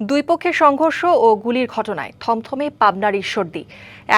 দুই পক্ষের সংঘর্ষ ও গুলির ঘটনায় থমথমে পাবনার ঈশ্বরদী।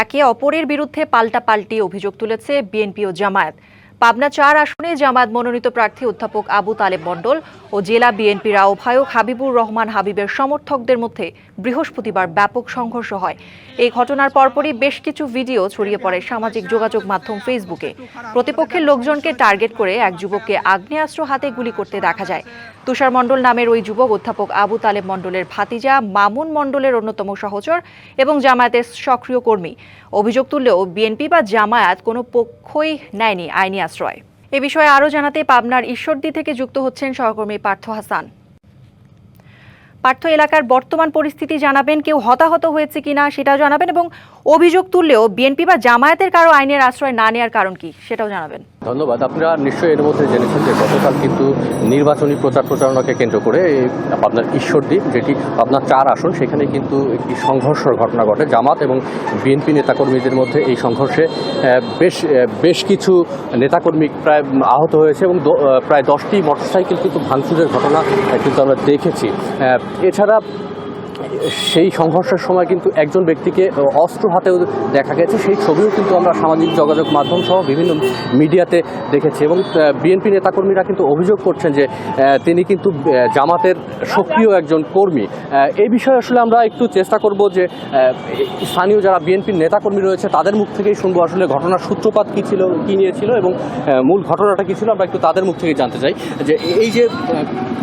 একে অপরের বিরুদ্ধে পাল্টা পাল্টি অভিযোগ তুলেছে বিএনপি ও জামায়াত। পাবনা চার আসনে জামায়াত মনোনীত প্রার্থী অধ্যাপক আবু তালেব মণ্ডল ও জেলা বিএনপির আহ্বায়ক হাবিবুর রহমান হাবিবের সমর্থকদের মধ্যে বৃহস্পতিবার ব্যাপক সংঘর্ষ হয়। এই ঘটনার পরপরই বেশ কিছু ভিডিও ছড়িয়ে পড়ে সামাজিক যোগাযোগ মাধ্যম ফেসবুকে। প্রতিপক্ষের লোকজনকে টার্গেট করে এক যুবককে আগ্নেয়াস্ত্র হাতে গুলি করতে দেখা যায়। তুষার মণ্ডল নামের ওই যুবক অধ্যাপক আবু তালেব মণ্ডলের ভাতিজা মামুন মণ্ডলের অন্যতম সহচর এবং জামায়াতের সক্রিয় কর্মী। অভিযোগ তুললেও বিএনপি বা জামায়াত কোনো পক্ষই নেয়নি আইনি আশ্রয়। এ বিষয়ে আরও জানাতে পাবনার ঈশ্বরদী থেকে যুক্ত হচ্ছেন সহকর্মী পার্থ হাসান। পার্থ এলাকার বর্তমান পরিস্থিতি জানাবেন, কেউ হতাহত হয়েছে কিনা সেটাও জানাবেন এবং অভিযোগ তুললেও বিএনপি বা জামায়াতের কারও আইনের আশ্রয় না নেওয়ার কারণ কি, সেটাও জানাবেন। ধন্যবাদ। আপনারা নিশ্চয়ই এর মধ্যে জেনেছেন যে গতকাল কিন্তু নির্বাচনী প্রচার প্রচারণাকে কেন্দ্র করে আপনার ঈশ্বরদ্বীপ যেটি আপনার চার আসন, সেখানে কিন্তু একটি সংঘর্ষের ঘটনা ঘটে। জামাত এবং বিএনপি নেতাকর্মীদের মধ্যে এই সংঘর্ষে বেশ বেশ কিছু নেতাকর্মী প্রায় আহত হয়েছে এবং প্রায় দশটি মোটরসাইকেল কিন্তু ভাঙচুরের ঘটনা কিন্তু আমরা দেখেছি। এছাড়া সেই সংঘর্ষের সময় কিন্তু একজন ব্যক্তিকে অস্ত্র হাতেও দেখা গেছে। সেই ছবিও কিন্তু আমরা সামাজিক যোগাযোগ মাধ্যম সহ বিভিন্ন মিডিয়াতে দেখেছি এবং বিএনপি নেতাকর্মীরা কিন্তু অভিযোগ করছেন যে তিনি কিন্তু জামাতের সক্রিয় একজন কর্মী। এই বিষয়ে আসলে আমরা একটু চেষ্টা করব যে স্থানীয় যারা বিএনপির নেতাকর্মী রয়েছে, তাদের মুখ থেকেই শুনব আসলে ঘটনার সূত্রপাত কী ছিল, কী নিয়েছিল এবং মূল ঘটনাটা কী ছিল, আমরা একটু তাদের মুখ থেকে জানতে চাই। যে এই যে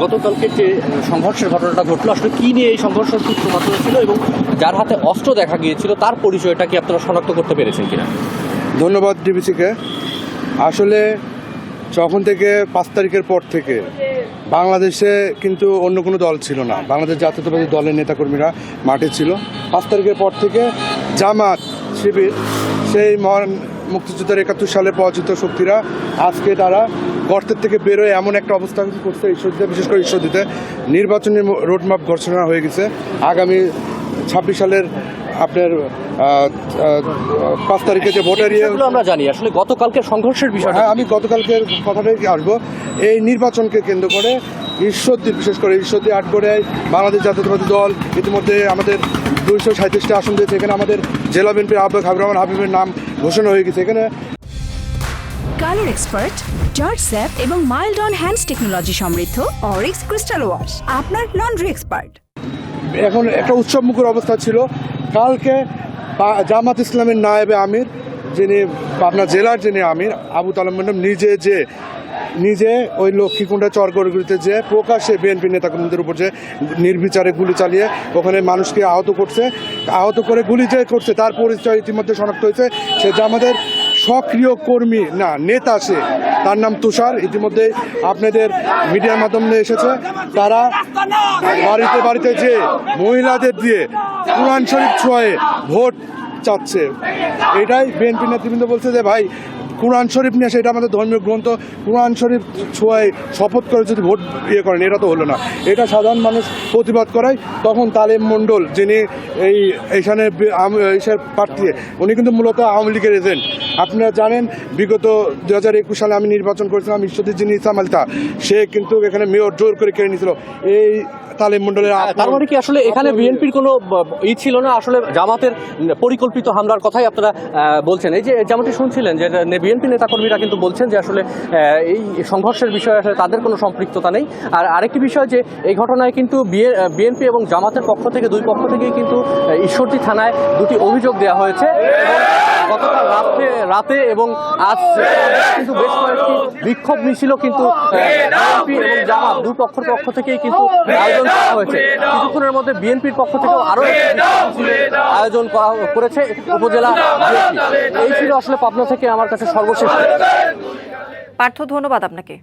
গতকালকে যে সংঘর্ষের ঘটনাটা ঘটলো, আসলে কী নিয়ে এই সংঘর্ষের সূত্রপাত এবং যার হাতে অস্ত্র দেখা গিয়েছিল, তার পরিচয়টা কি আপনারা শনাক্ত করতে পেরেছেন কিনা? ধন্যবাদ ডিবিসিকে। আসলে যখন থেকে পাঁচ তারিখের পর থেকে বাংলাদেশে কিন্তু অন্য কোনো দল ছিল না। বাংলাদেশ জাতীয়তাবাদী দলের নেতাকর্মীরা মাঠে ছিল। পাঁচ তারিখের পর থেকে জামাত শিবির সেই মহান মুক্তিযুদ্ধের একাত্তর সালে পরাজিত শক্তিরা আজকে তারা গর্তের থেকে বেরোয় এমন একটা অবস্থা করছে ঈশ্বরদীতে, বিশেষ করে ঈশ্বরদীতে। নির্বাচনী রোডম্যাপ ঘোষণা হয়ে গেছে। আগামী ছাব্বিশ সালের আপনার পাঁচ তারিখে যে ভোটার ইয়ে আমরা জানি। আসলে গতকালকে সংঘর্ষের বিষয়টা হ্যাঁ আমি গতকালকের কথাটাই আসব। এই নির্বাচনকে কেন্দ্র করে ঈশ্বরদী বিশেষ করে ঈশ্বরদী আটগড়ায় বাংলাদেশ জাতীয়তাবাদী দল ইতিমধ্যে আমাদের দুইশো সাঁত্রিশটা আসন দিয়েছে। এখানে আমাদের জেলা বিএনপির আহ্বায়ক হাবিব রহমান হাবিবের নাম ঘোষণা হয়ে গেছে এখানে। কালার এক্সপার্ট জর্জ স্যাপ এবং মাইল্ড অন হ্যান্ডস টেকনোলজি সমৃদ্ধ অরিক্স ক্রিস্টাল ওয়াশ আপনার লন্ড্রি এক্সপার্ট। এখন একটা উৎসবমুখর অবস্থা ছিল। কালকে জামাত ইসলামের নায়েবে আমির, যিনি আপনার জেলার যিনি আমির, আবু তালাম মন্ডল নিজে যে, নিজে ওই লক্ষ্মীকুণ্ডা চরগড়গুলিতে যে প্রকাশ্যে বিএনপি নেতাকর্মীদের উপর যে নির্বিচারে গুলি চালিয়ে ওখানে মানুষকে আহত করছে, আহত করে গুলি যে করছে, তার পরিচয় ইতিমধ্যে শনাক্ত হয়েছে। সে যে আমাদের সক্রিয় কর্মী, না, নেতা সে তার নাম তুষার। ইতিমধ্যে আপনাদের মিডিয়ার মাধ্যমে এসেছে। তারা বাড়িতে বাড়িতে যে মহিলাদের দিয়ে কোরআন শরীফ ছোঁয়ে ভোট চাচ্ছে, এটাই বিএনপি নেতৃবৃন্দ বলছে যে, ভাই কোরআন শরীফ নিয়ে সেটা আমাদের ধর্মীয় গ্রন্থ। কোরআন শরীফ ছোঁয়ায় শপথ করে যদি ভোট ইয়ে করেন, এটা তো হলো না। এটা সাধারণ মানুষ প্রতিবাদ করায়। তখন তালেম মণ্ডল, যিনি এই এইখানে বি- এইসব প্রার্থী, উনি কিন্তু মূলত আওয়ামী লীগের এজেন্ট। আপনারা জানেন, বিগত দু হাজার একুশ সালে আমি নির্বাচন করেছিলাম ঈশ্বরদী যিনি আলতা সে কিন্তু এখানে মেয়র জোর করে কেড়ে নিয়েছিল। এই তালেম মণ্ডলের তার মানে কি আসলে এখানে বিএনপির কোনো ই ছিল না? আসলে জামাতের পরিকল্পিত হামলার কথাই আপনারা বলছেন। এই যে যেমনটি শুনছিলেন যে বিএনপি নেতাকর্মীরা কিন্তু বলছেন যে আসলে এই সংঘর্ষের বিষয়ে আসলে তাদের কোনো সম্পৃক্ততা নেই। আর আরেকটি বিষয় যে এই ঘটনায় কিন্তু বিএনপি এবং জামাতের পক্ষ থেকে দুই পক্ষ থেকেই কিন্তু ঈশ্বরদী থানায় দুটি অভিযোগ দেওয়া হয়েছে। গতকাল রাতে রাতে এবং আজ কিন্তু বেশ কয়েকটি বিক্ষোভ মিছিল কিন্তু এবং পক্ষের পক্ষ থেকেই কিন্তু আয়োজন করা হয়েছে। কিছুক্ষণের মধ্যে বিএনপির পক্ষ থেকে আরও আয়োজন করা করেছে উপজেলা এই ছিল আসলে পাবনা থেকে আমার কাছে সর্বশেষ। পার্থ, ধন্যবাদ আপনাকে।